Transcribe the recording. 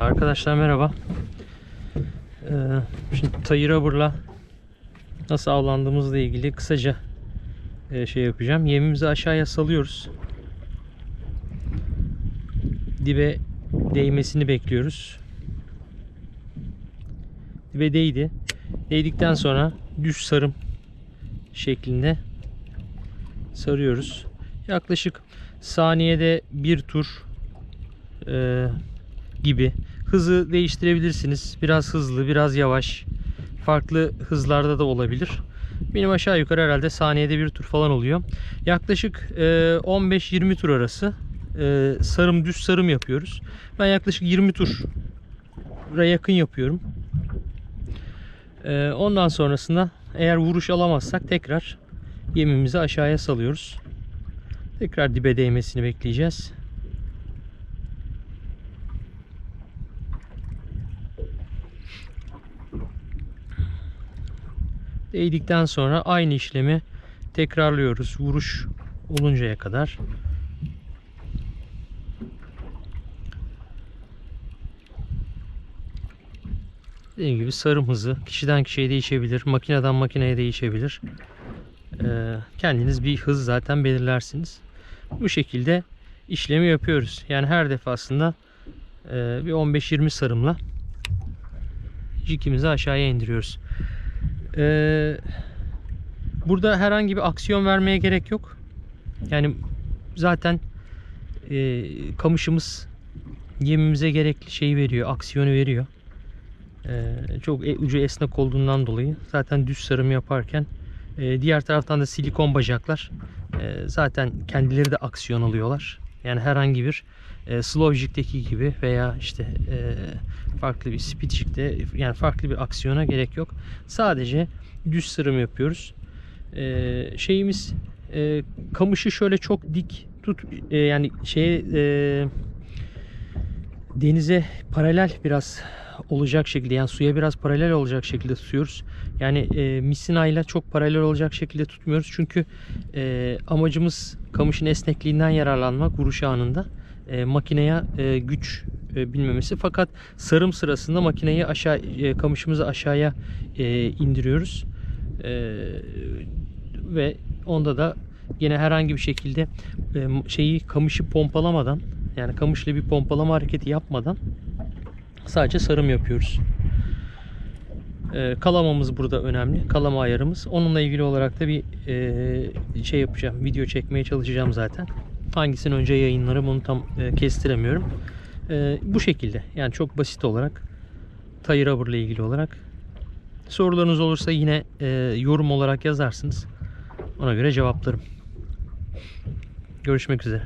Arkadaşlar merhaba. Ee, şimdi Tayı Rubber'la nasıl avlandığımızla ilgili kısaca e, şey yapacağım. Yemimizi aşağıya salıyoruz. Dibe değmesini bekliyoruz. Dibe değdi. Değdikten sonra düz sarım şeklinde sarıyoruz. Yaklaşık saniyede bir tur e, gibi. Hızı değiştirebilirsiniz. Biraz hızlı, biraz yavaş. Farklı hızlarda da olabilir. Benim aşağı yukarı herhalde saniyede bir tur falan oluyor. Yaklaşık e, 15-20 tur arası e, sarım düz sarım yapıyoruz. Ben yaklaşık 20 tura yakın yapıyorum. E, ondan sonrasında eğer vuruş alamazsak tekrar yemimizi aşağıya salıyoruz. Tekrar dibe değmesini bekleyeceğiz. Değdikten sonra aynı işlemi tekrarlıyoruz. Vuruş oluncaya kadar. Dediğim gibi sarım hızı kişiden kişiye değişebilir. Makineden makineye değişebilir. Ee, kendiniz bir hız zaten belirlersiniz. Bu şekilde işlemi yapıyoruz. Yani her defasında e, bir 15-20 sarımla jikimizi aşağıya indiriyoruz. Ee, burada herhangi bir aksiyon vermeye gerek yok. Yani zaten e, kamışımız yemimize gerekli şeyi veriyor, aksiyonu veriyor. Ee, çok e- ucu esnek olduğundan dolayı zaten düz sarım yaparken e, diğer taraftan da silikon bacaklar e, zaten kendileri de aksiyon alıyorlar. Yani herhangi bir e, slow jig'deki gibi veya işte e, farklı bir speed jig'de yani farklı bir aksiyona gerek yok. Sadece düz sırım yapıyoruz. E, şeyimiz e, kamışı şöyle çok dik tut e, yani şeye e, denize paralel biraz olacak şekilde yani suya biraz paralel olacak şekilde tutuyoruz. Yani e, misinayla çok paralel olacak şekilde tutmuyoruz. Çünkü e, amacımız kamışın esnekliğinden yararlanmak vuruş anında. E, makineye e, güç e, bilmemesi. Fakat sarım sırasında makineyi aşağı e, kamışımızı aşağıya e, indiriyoruz. E, ve onda da yine herhangi bir şekilde e, şeyi kamışı pompalamadan yani kamışla bir pompalama hareketi yapmadan sadece sarım yapıyoruz. E, kalamamız burada önemli. Kalama ayarımız. Onunla ilgili olarak da bir e, şey yapacağım. Video çekmeye çalışacağım zaten. Hangisini önce yayınlarım onu tam e, kestiremiyorum. E, bu şekilde. Yani çok basit olarak Tayı Rubber ile ilgili olarak. Sorularınız olursa yine yorum olarak yazarsınız. Ona göre cevaplarım. Görüşmek üzere.